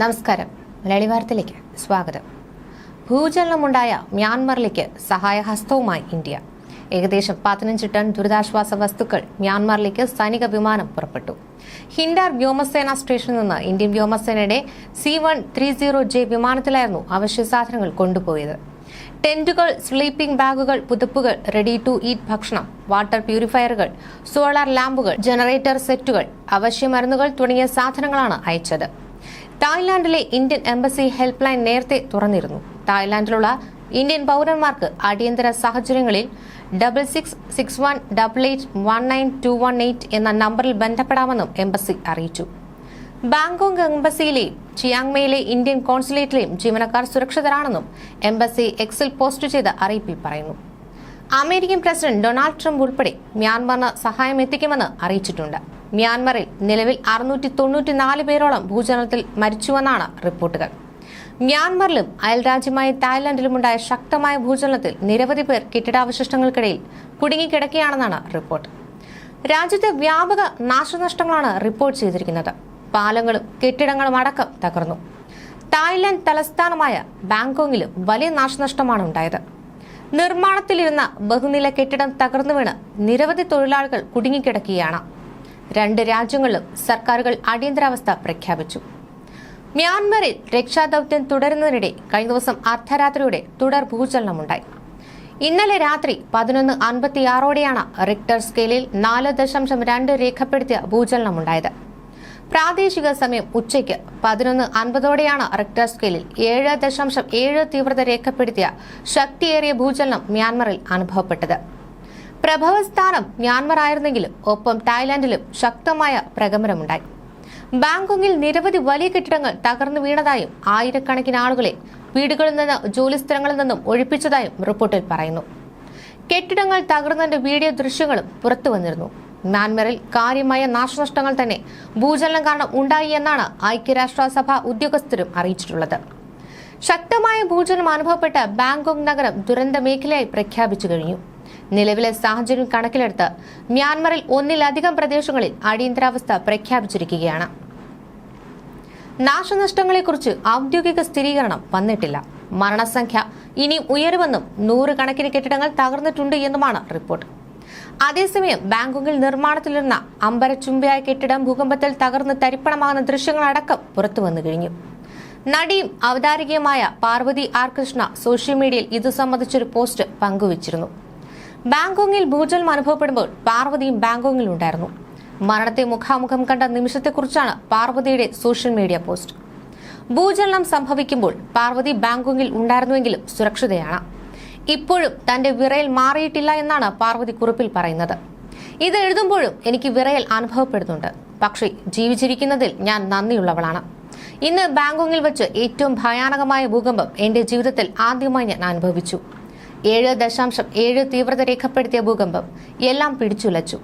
നമസ്കാരം. മലയാളി വാർത്തയിലേക്ക് സ്വാഗതം. ഭൂചലനമുണ്ടായ മ്യാൻമറിലേക്ക് സഹായഹസ്തവുമായി ഇന്ത്യ. ഏകദേശം പതിനഞ്ച് ടൺ ദുരിതാശ്വാസ വസ്തുക്കൾ മ്യാൻമറിലേക്ക് സൈനിക വിമാനം പുറപ്പെട്ടു. ഹിൻഡാർ വ്യോമസേന സ്റ്റേഷനിൽ നിന്ന് ഇന്ത്യൻ വ്യോമസേനയുടെ C one three zero J വിമാനത്തിലായിരുന്നു അവശ്യ സാധനങ്ങൾ കൊണ്ടുപോയത്. ടെന്റുകൾ സ്ലീപ്പിംഗ് ബാഗുകൾ പുതുപ്പുകൾ റെഡി ടു ഈറ്റ് ഭക്ഷണം വാട്ടർ പ്യൂരിഫയറുകൾ സോളാർ ലാമ്പുകൾ ജനറേറ്റർ സെറ്റുകൾ അവശ്യ മരുന്നുകൾ തുടങ്ങിയ സാധനങ്ങളാണ് അയച്ചത്. തായ്ലാന്റിലെ ഇന്ത്യൻ എംബസി ഹെൽപ്പ് ലൈൻ നേരത്തെ തുറന്നിരുന്നു. തായ്ലാന്റിലുള്ള ഇന്ത്യൻ പൗരന്മാർക്ക് അടിയന്തര സാഹചര്യങ്ങളിൽ double six six one double eight one nine two one eight എന്ന നമ്പറിൽ ബന്ധപ്പെടാമെന്നും എംബസി അറിയിച്ചു. ബാങ്കോങ് എംബസിയിലെയും ചിയാങ്മയിലെ ഇന്ത്യൻ കോൺസുലേറ്റിലെയും ജീവനക്കാർ സുരക്ഷിതരാണെന്നും എംബസി എക്സിൽ പോസ്റ്റ് ചെയ്ത അറിയിപ്പിൽ പറയുന്നു. അമേരിക്കൻ പ്രസിഡന്റ് ഡൊണാൾഡ് ട്രംപ് ഉൾപ്പെടെ മ്യാൻമറിന് സഹായം എത്തിക്കുമെന്ന് അറിയിച്ചിട്ടുണ്ട്. മ്യാൻമറിൽ നിലവിൽ അറുന്നൂറ്റി തൊണ്ണൂറ്റിനാല് പേരോളം ഭൂചലനത്തിൽ മരിച്ചുവെന്നാണ് റിപ്പോർട്ടുകൾ. മ്യാൻമറിലും അയൽരാജ്യമായ തായ്ലാന്റിലുമുണ്ടായ ശക്തമായ ഭൂചലനത്തിൽ നിരവധി പേർ കെട്ടിടാവശിഷ്ടങ്ങൾക്കിടയിൽ കുടുങ്ങിക്കിടക്കുകയാണെന്നാണ് റിപ്പോർട്ട്. രാജ്യത്തെ വ്യാപക നാശനഷ്ടങ്ങളാണ് റിപ്പോർട്ട് ചെയ്തിരിക്കുന്നത്. പാലങ്ങളും കെട്ടിടങ്ങളും അടക്കം തകർന്നു. തായ്ലാന്റ് തലസ്ഥാനമായ ബാങ്കോങ്ങിലും വലിയ നാശനഷ്ടമാണ് ഉണ്ടായത്. നിർമ്മാണത്തിലിരുന്ന ബഹുനില കെട്ടിടം തകർന്നു വീണ് നിരവധി തൊഴിലാളികൾ കുടുങ്ങിക്കിടക്കുകയാണ്. രണ്ട് രാജ്യങ്ങളിലും സർക്കാരുകൾ അടിയന്തരാവസ്ഥ പ്രഖ്യാപിച്ചു. മ്യാൻമറിൽ രക്ഷാദൌത്യം തുടരുന്നതിനിടെ കഴിഞ്ഞ ദിവസം അർദ്ധരാത്രിയോടെ തുടർ ഭൂചലനമുണ്ടായി. ഇന്നലെ രാത്രി പതിനൊന്ന് അൻപത്തിയാറോടെയാണ് റിക്ടർ സ്കെയിലിൽ നാല് ദശാംശം രണ്ട് രേഖപ്പെടുത്തിയ ഭൂചലനമുണ്ടായത്. പ്രാദേശിക സമയം ഉച്ചയ്ക്ക് പതിനൊന്ന് അൻപതോടെയാണ് റിക്ടർ സ്കെയിലിൽ ഏഴ് ദശാംശം ഏഴ് തീവ്രത രേഖപ്പെടുത്തിയ ശക്തിയേറിയ ഭൂചലനം മ്യാൻമറിൽ അനുഭവപ്പെട്ടത്. പ്രഭവസ്ഥാനം മ്യാൻമർ ആയിരുന്നെങ്കിലും ഒപ്പം തായ്ലാന്റിലും ശക്തമായ പ്രകമ്പനമുണ്ടായി ബാങ്കോങ്ങിൽ നിരവധി വലിയ കെട്ടിടങ്ങൾ തകർന്നു വീണതായും ആയിരക്കണക്കിന് ആളുകളെ വീടുകളിൽ നിന്ന് ജോലിസ്ഥലങ്ങളിൽ നിന്നും ഒഴിപ്പിച്ചതായും റിപ്പോർട്ടിൽ പറയുന്നു. കെട്ടിടങ്ങൾ തകർന്നതിന്റെ വീഡിയോ ദൃശ്യങ്ങളും പുറത്തു വന്നിരുന്നു. മ്യാൻമറിൽ കാര്യമായ നാശനഷ്ടങ്ങൾ തന്നെ ഭൂചലനം കാരണം ഉണ്ടായി എന്നാണ് ഐക്യരാഷ്ട്രസഭ ഉദ്യോഗസ്ഥരും അറിയിച്ചിട്ടുള്ളത്. ശക്തമായ ഭൂചലനം അനുഭവപ്പെട്ട ബാങ്കോങ് നഗരം ദുരന്ത മേഖലയായി പ്രഖ്യാപിച്ചു കഴിഞ്ഞു. നിലവിലെ സാഹചര്യം കണക്കിലെടുത്ത് മ്യാൻമറിൽ ഒന്നിലധികം പ്രദേശങ്ങളിൽ അടിയന്തരാവസ്ഥ പ്രഖ്യാപിച്ചിരിക്കുകയാണ്. നാശനഷ്ടങ്ങളെക്കുറിച്ച് ഔദ്യോഗിക സ്ഥിരീകരണം വന്നിട്ടില്ല. മരണസംഖ്യ ഇനിയും ഉയരുമെന്നും നൂറുകണക്കിന് കെട്ടിടങ്ങൾ തകർന്നിട്ടുണ്ട് എന്നുമാണ് റിപ്പോർട്ട്. അതേസമയം ബാങ്കോക്കിൽ നിർമ്മാണത്തിലിരുന്ന അമ്പരച്ചുംബിയായ കെട്ടിടം ഭൂകമ്പത്തിൽ തകർന്ന് തരിപ്പണമാകുന്ന ദൃശ്യങ്ങളടക്കം പുറത്തു വന്നു കഴിഞ്ഞു. നടിയും അവതാരികയുമായ പാർവതി ആർ കൃഷ്ണ സോഷ്യൽ മീഡിയയിൽ ഇതു സംബന്ധിച്ചൊരു പോസ്റ്റ് പങ്കുവച്ചിരുന്നു. ബാങ്കോങ്ങിൽ ഭൂചലം അനുഭവപ്പെടുമ്പോൾ പാർവതിയും ബാങ്കോങ്ങിൽ ഉണ്ടായിരുന്നു. മരണത്തെ മുഖാമുഖം കണ്ട നിമിഷത്തെക്കുറിച്ചാണ് പാർവതിയുടെ സോഷ്യൽ മീഡിയ പോസ്റ്റ്. ഭൂചലനം സംഭവിക്കുമ്പോൾ പാർവതി ബാങ്കോങ്ങിൽ ഉണ്ടായിരുന്നുവെങ്കിലും സുരക്ഷിതയാണ്. ഇപ്പോഴും തന്റെ വിറയൽ മാറിയിട്ടില്ല എന്നാണ് പാർവതി കുറിപ്പിൽ പറയുന്നത്. ഇത് എഴുതുമ്പോഴും എനിക്ക് വിറയൽ അനുഭവപ്പെടുന്നുണ്ട്. പക്ഷേ ജീവിച്ചിരിക്കുന്നതിൽ ഞാൻ നന്ദിയുള്ളവളാണ്. ഇന്ന് ബാങ്കോങ്ങിൽ വെച്ച് ഏറ്റവും ഭയാനകമായ ഭൂകമ്പം എന്റെ ജീവിതത്തിൽ ആദ്യമായി ഞാൻ അനുഭവിച്ചു. ഏഴ് ദശാംശം ഏഴ് തീവ്രത രേഖപ്പെടുത്തിയ ഭൂകമ്പം എല്ലാം പിടിച്ചുലച്ചു.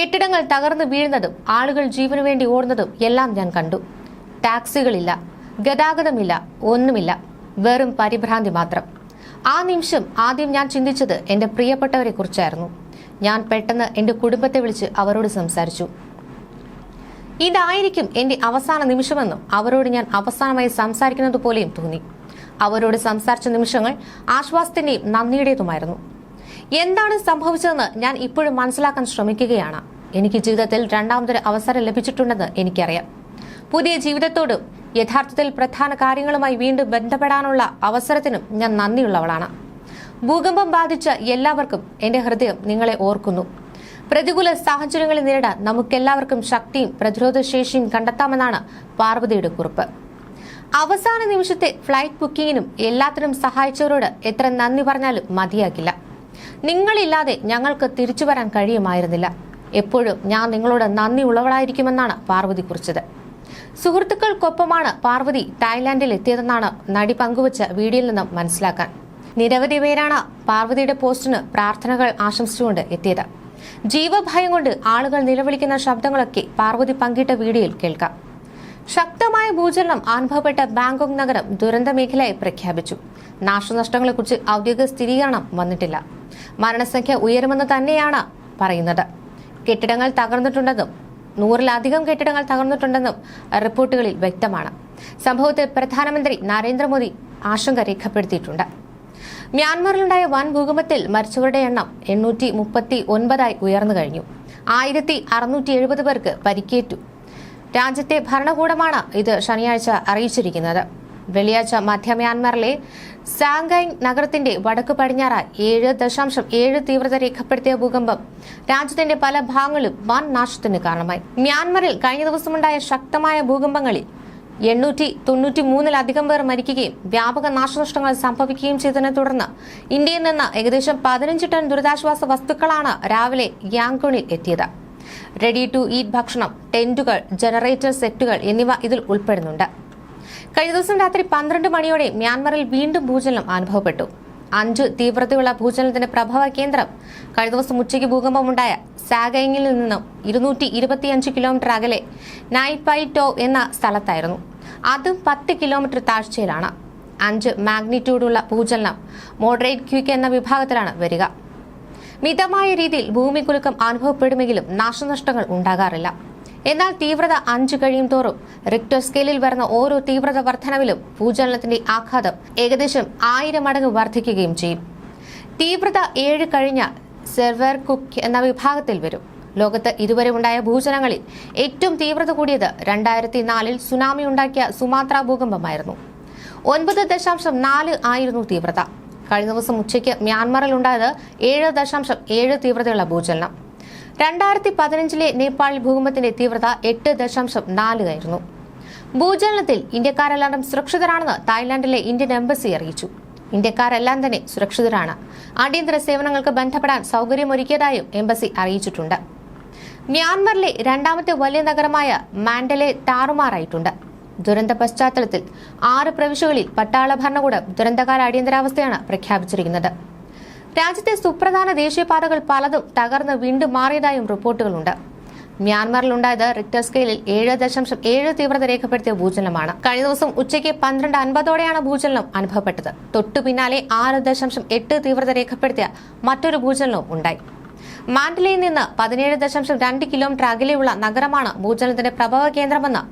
കെട്ടിടങ്ങൾ തകർന്നു വീഴുന്നതും ആളുകൾ ജീവനു വേണ്ടി ഓടുന്നതും എല്ലാം ഞാൻ കണ്ടു. ടാക്സികളില്ല ഗതാഗതമില്ല ഒന്നുമില്ല വെറും പരിഭ്രാന്തി മാത്രം. ആ നിമിഷം ആദ്യം ഞാൻ ചിന്തിച്ചത് എന്റെ പ്രിയപ്പെട്ടവരെ കുറിച്ചായിരുന്നു. ഞാൻ പെട്ടെന്ന് എന്റെ കുടുംബത്തെ വിളിച്ച് അവരോട് സംസാരിച്ചു. ഇതായിരിക്കും എന്റെ അവസാന നിമിഷമെന്നും അവരോട് ഞാൻ അവസാനമായി സംസാരിക്കുന്നത് പോലെയും തോന്നി. അവരോട് സംസാരിച്ച നിമിഷങ്ങൾ ആശ്വാസത്തിന്റെയും നന്ദിയുടേതുമായിരുന്നു. എന്താണ് സംഭവിച്ചതെന്ന് ഞാൻ ഇപ്പോഴും മനസ്സിലാക്കാൻ ശ്രമിക്കുകയാണ്. എനിക്ക് ജീവിതത്തിൽ രണ്ടാമതൊരു അവസരം ലഭിച്ചിട്ടുണ്ടെന്ന് എനിക്കറിയാം. പുതിയ ജീവിതത്തോടും യഥാർത്ഥത്തിൽ പ്രധാന കാര്യങ്ങളുമായി വീണ്ടും ബന്ധപ്പെടാനുള്ള അവസരത്തിനും ഞാൻ നന്ദിയുള്ളവളാണ്. ഭൂകമ്പം ബാധിച്ച എല്ലാവർക്കും എന്റെ ഹൃദയം നിങ്ങളെ ഓർക്കുന്നു. പ്രതികൂല സാഹചര്യങ്ങളെ നേരിടാൻ നമുക്കെല്ലാവർക്കും ശക്തിയും പ്രതിരോധശേഷിയും കണ്ടെത്താമെന്നാണ് പാർവതിയുടെ കുറിപ്പ്. അവസാന നിമിഷത്തെ ഫ്ലൈറ്റ് ബുക്കിങ്ങിനും എല്ലാത്തിനും സഹായിച്ചവരോട് എത്ര നന്ദി പറഞ്ഞാലും മതിയാകില്ല. നിങ്ങളില്ലാതെ ഞങ്ങൾക്ക് തിരിച്ചു വരാൻ കഴിയുമായിരുന്നില്ല. എപ്പോഴും ഞാൻ നിങ്ങളോട് നന്ദി ഉള്ളവളായിരിക്കുമെന്നാണ് പാർവതി കുറിച്ചത്. സുഹൃത്തുക്കൾക്കൊപ്പമാണ് പാർവതി തായ്ലാന്റിൽ എത്തിയതെന്നാണ് നടി പങ്കുവച്ച വീഡിയോയിൽ നിന്നും മനസ്സിലാക്കാൻ. നിരവധി പേരാണ് പാർവതിയുടെ പോസ്റ്റിന് പ്രാർത്ഥനകൾ ആശംസിച്ചുകൊണ്ട് എത്തിയത്. ജീവഭയം കൊണ്ട് ആളുകൾ നിലവിളിക്കുന്ന ശബ്ദങ്ങളൊക്കെ പാർവതി പങ്കിട്ട വീഡിയോയിൽ കേൾക്കാം. ശക്തമായ ഭൂചലനം അനുഭവപ്പെട്ട ബാങ്കോക്ക് നഗരം ദുരന്ത മേഖലയായി പ്രഖ്യാപിച്ചു. നാശനഷ്ടങ്ങളെക്കുറിച്ച് ഔദ്യോഗിക സ്ഥിരീകരണം വന്നിട്ടില്ല. മരണസംഖ്യ ഉയരുമെന്ന് തന്നെയാണ് പറയുന്നത്. കെട്ടിടങ്ങൾ തകർന്നിട്ടുണ്ടെന്നും നൂറിലധികം കെട്ടിടങ്ങൾ തകർന്നിട്ടുണ്ടെന്നും റിപ്പോർട്ടുകളിൽ വ്യക്തമാണ്. സംഭവത്തിൽ പ്രധാനമന്ത്രി നരേന്ദ്രമോദി ആശങ്ക രേഖപ്പെടുത്തിയിട്ടുണ്ട്. മ്യാൻമറിലുണ്ടായ വൻ ഭൂകമ്പത്തിൽ മരിച്ചവരുടെ എണ്ണം എണ്ണൂറ്റി മുപ്പത്തി ഒൻപതായി ഉയർന്നു കഴിഞ്ഞു. ആയിരത്തി അറുന്നൂറ്റി എഴുപത് പേർക്ക് പരിക്കേറ്റു. രാജ്യത്തെ ഭരണകൂടമാണ് ഇത് ശനിയാഴ്ച അറിയിച്ചിരിക്കുന്നത്. വെള്ളിയാഴ്ച മധ്യ മ്യാൻമറിലെ സാങ്കാങ് നഗരത്തിന്റെ വടക്ക് പടിഞ്ഞാറായി ഏഴ് ദശാംശം ഏഴ് തീവ്രത രേഖപ്പെടുത്തിയ ഭൂകമ്പം രാജ്യത്തിന്റെ പല ഭാഗങ്ങളും വൻ നാശത്തിന് കാരണമായി. മ്യാൻമറിൽ കഴിഞ്ഞ ദിവസമുണ്ടായ ശക്തമായ ഭൂകമ്പങ്ങളിൽ എണ്ണൂറ്റി തൊണ്ണൂറ്റി മൂന്നിലധികം പേർ മരിക്കുകയും വ്യാപക നാശനഷ്ടങ്ങൾ സംഭവിക്കുകയും ചെയ്തതിനെ തുടർന്ന് ഇന്ത്യയിൽ നിന്ന് ഏകദേശം പതിനഞ്ച് ടൺ ദുരിതാശ്വാസ വസ്തുക്കളാണ് രാവിലെ യാങ്കൂണിൽ എത്തിയത്. റെഡി ടു ഈറ്റ് ഭക്ഷണം ടെന്റുകൾ ജനറേറ്റർ സെറ്റുകൾ എന്നിവ ഇതിൽ ഉൾപ്പെടുന്നുണ്ട്. കഴിഞ്ഞ ദിവസം രാത്രി പന്ത്രണ്ട് മണിയോടെ മ്യാൻമറിൽ വീണ്ടും ഭൂചലനം അനുഭവപ്പെട്ടു. അഞ്ച് തീവ്രതയുള്ള ഭൂചലനത്തിന്റെ പ്രഭവ കേന്ദ്രം കഴിഞ്ഞ ദിവസം ഉച്ചയ്ക്ക് ഭൂകമ്പമുണ്ടായ സാഗയിങ്ങിൽ നിന്നും ഇരുന്നൂറ്റി ഇരുപത്തിയഞ്ച് കിലോമീറ്റർ അകലെ നൈപൈറ്റോ എന്ന സ്ഥലത്തായിരുന്നു. അതും പത്ത് കിലോമീറ്റർ താഴ്ചയിലാണ്. അഞ്ച് മാഗ്നിറ്റ്യൂഡുള്ള ഭൂചലനം മോഡറേറ്റ് ക്യൂക്ക് എന്ന വിഭാഗത്തിലാണ് വരിക. മിതമായ രീതിയിൽ ഭൂമികുലുക്കം അനുഭവപ്പെടുമെങ്കിലും നാശനഷ്ടങ്ങൾ ഉണ്ടാകാറില്ല. എന്നാൽ തീവ്രത അഞ്ചു കഴിയും തോറും റിക്ടർ സ്കെയിലിൽ വരുന്ന ഓരോ തീവ്രത വർധനവിലും ഭൂചലനത്തിന്റെ ആഘാതം ഏകദേശം ആയിരം മടങ്ങ് വർദ്ധിക്കുകയും ചെയ്യും. തീവ്രത ഏഴ് കഴിഞ്ഞ സെർവർ കുക്ക് എന്ന വിഭാഗത്തിൽ വരും. ലോകത്ത് ഇതുവരെ ഉണ്ടായ ഭൂചലനങ്ങളിൽ ഏറ്റവും തീവ്രത കൂടിയത് രണ്ടായിരത്തി നാലിൽ സുനാമി ഉണ്ടാക്കിയ സുമാത്ര ഭൂകമ്പമായിരുന്നു. ഒൻപത് ദശാംശം നാല് ആയിരുന്നു തീവ്രത. കഴിഞ്ഞ ദിവസം ഉച്ചയ്ക്ക് മ്യാൻമറിൽ ഉണ്ടായത് ഏഴ് ദശാംശം ഏഴ് തീവ്രതയുള്ള ഭൂചലനം. രണ്ടായിരത്തി പതിനഞ്ചിലെ നേപ്പാൾ ഭൂകമ്പത്തിന്റെ തീവ്രത എട്ട് ദശാംശം നാല് ആയിരുന്നു. ഭൂചലനത്തിൽ ഇന്ത്യക്കാരെല്ലാം സുരക്ഷിതരാണെന്ന് തായ്ലാന്റിലെ ഇന്ത്യൻ എംബസി അറിയിച്ചു. ഇന്ത്യക്കാരെല്ലാം തന്നെ സുരക്ഷിതരാണ്. അടിയന്തര സേവനങ്ങൾക്ക് ബന്ധപ്പെടാൻ സൗകര്യമൊരുക്കിയതായും എംബസി അറിയിച്ചിട്ടുണ്ട്. മ്യാൻമറിലെ രണ്ടാമത്തെ വലിയ നഗരമായ മാൻഡലെ താറുമാറായിട്ടുണ്ട് ദുരന്ത പശ്ചാത്തലത്തിൽ ആറ് പ്രവിശ്യകളിൽ പട്ടാള ഭരണകൂടം ദുരന്തകാല അടിയന്തരാവസ്ഥയാണ് പ്രഖ്യാപിച്ചിരിക്കുന്നത്. രാജ്യത്തെ സുപ്രധാന ദേശീയപാതകൾ പലതും തകർന്ന് വീണ്ടും മാറിയതായും റിപ്പോർട്ടുകളുണ്ട്. മ്യാൻമറിലുണ്ടായത് റിക്ടർ സ്കെയിലിൽ ഏഴ് ദശാംശം ഏഴ് തീവ്രത രേഖപ്പെടുത്തിയ ഭൂചലനമാണ്. കഴിഞ്ഞ ദിവസം ഉച്ചയ്ക്ക് പന്ത്രണ്ട് അൻപതോടെയാണ് ഭൂചലനം അനുഭവപ്പെട്ടത്. തൊട്ടു പിന്നാലെ ആറ് ദശാംശം എട്ട് തീവ്രത രേഖപ്പെടുത്തിയ മറ്റൊരു ഭൂചലനവും ഉണ്ടായി. മാൻഡലയിൽ നിന്ന് പതിനേഴ് ദശാംശം രണ്ട് കിലോമീറ്റർ അകലെയുള്ള നഗരമാണ് ഭൂചലനത്തിന്റെ പ്രഭവ കേന്ദ്രമെന്ന്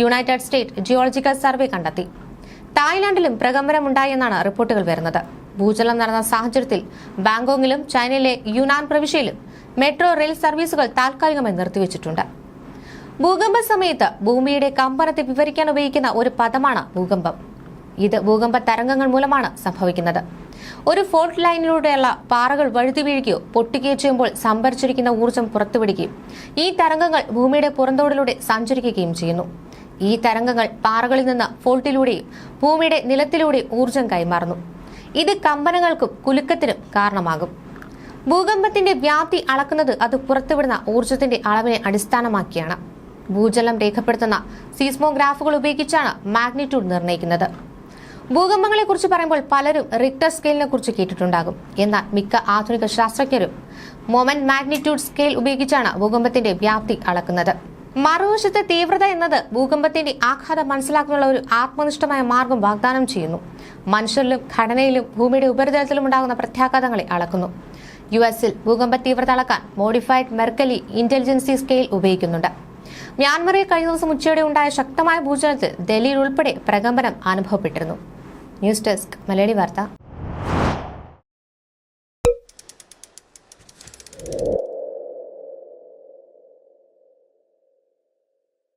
യുണൈറ്റഡ് സ്റ്റേറ്റ് ജിയോളജിക്കൽ സർവേ കണ്ടെത്തി. തായ്ലാന്റിലും പ്രകമ്പനമുണ്ടായെന്നാണ് റിപ്പോർട്ടുകൾ വരുന്നത്. ഭൂചലനം നടന്ന സാഹചര്യത്തിൽ ബാങ്കോങ്ങിലും ചൈനയിലെ യുനാൻ പ്രവിശ്യയിലും മെട്രോ റെയിൽ സർവീസുകൾ താൽക്കാലികമായി നിർത്തിവച്ചിട്ടുണ്ട്. ഭൂകമ്പ സമയത്ത് ഭൂമിയുടെ കമ്പനത്തെ വിവരിക്കാൻ ഉപയോഗിക്കുന്ന ഒരു പദമാണ് ഭൂകമ്പം. ഇത് ഭൂകമ്പ തരംഗങ്ങൾ മൂലമാണ് സംഭവിക്കുന്നത്. ഒരു ഫോൾട്ട് ലൈനിലൂടെയുള്ള പാറകൾ വഴുതി വീഴുകയോ പൊട്ടുകയോ ചെയ്യുമ്പോൾ സംഭരിച്ചിരിക്കുന്ന ഊർജം പുറത്തുവിടുകയും ഈ തരംഗങ്ങൾ ഭൂമിയുടെ പുറന്തോടിലൂടെ സഞ്ചരിക്കുകയും ചെയ്യുന്നു. ഈ തരംഗങ്ങൾ പാറകളിൽ നിന്ന് ഫോൾട്ടിലൂടെയും ഭൂമിയുടെ നിലത്തിലൂടെയും ഊർജം കൈമാറുന്നു. ഇത് കമ്പനങ്ങൾക്കും കുലുക്കത്തിനും കാരണമാകും. ഭൂകമ്പത്തിന്റെ വ്യാപ്തി അളക്കുന്നത് അത് പുറത്തുവിടുന്ന ഊർജത്തിന്റെ അളവിനെ അടിസ്ഥാനമാക്കിയാണ്. ഭൂജലം രേഖപ്പെടുത്തുന്ന സീസ്മോഗ്രാഫുകൾ ഉപയോഗിച്ചാണ് മാഗ്നിറ്റ്യൂഡ് നിർണയിക്കുന്നത്. ഭൂകമ്പങ്ങളെ കുറിച്ച് പറയുമ്പോൾ പലരും റിക്ടർ സ്കെയിലിനെ കുറിച്ച് കേട്ടിട്ടുണ്ടാകും. എന്നാൽ മിക്ക ആധുനിക ശാസ്ത്രജ്ഞരും മൊമെന്റ് മാഗ്നിറ്റ്യൂഡ് സ്കെയിൽ ഉപയോഗിച്ചാണ് ഭൂകമ്പത്തിന്റെ വ്യാപ്തി അളക്കുന്നത്. മറുവശത്തെ തീവ്രത എന്നത് ഭൂകമ്പത്തിന്റെ ആഘാതം മനസ്സിലാക്കാനുള്ള ഒരു ആത്മനിഷ്ഠമായ മാർഗം വാഗ്ദാനം ചെയ്യുന്നു. മനുഷ്യരിലും ഘടനയിലും ഭൂമിയുടെ ഉപരിതലത്തിലും ഉണ്ടാകുന്ന പ്രത്യാഘാതങ്ങളെ അളക്കുന്നു. യു എസിൽ ഭൂകമ്പ തീവ്രത അളക്കാൻ മോഡിഫൈഡ് മെർക്കലി ഇന്റലിജൻസി സ്കെയിൽ ഉപയോഗിക്കുന്നുണ്ട്. മ്യാൻമറിൽ കഴിഞ്ഞ ദിവസം ഉച്ചയോടെ ഉണ്ടായ ശക്തമായ ഭൂചലനത്തിൽ ഡൽഹിയിൽ ഉൾപ്പെടെ പ്രകമ്പനം അനുഭവപ്പെട്ടിരുന്നു. ന്യൂസ് ഡെസ്ക് മലയാളി വാർത്ത.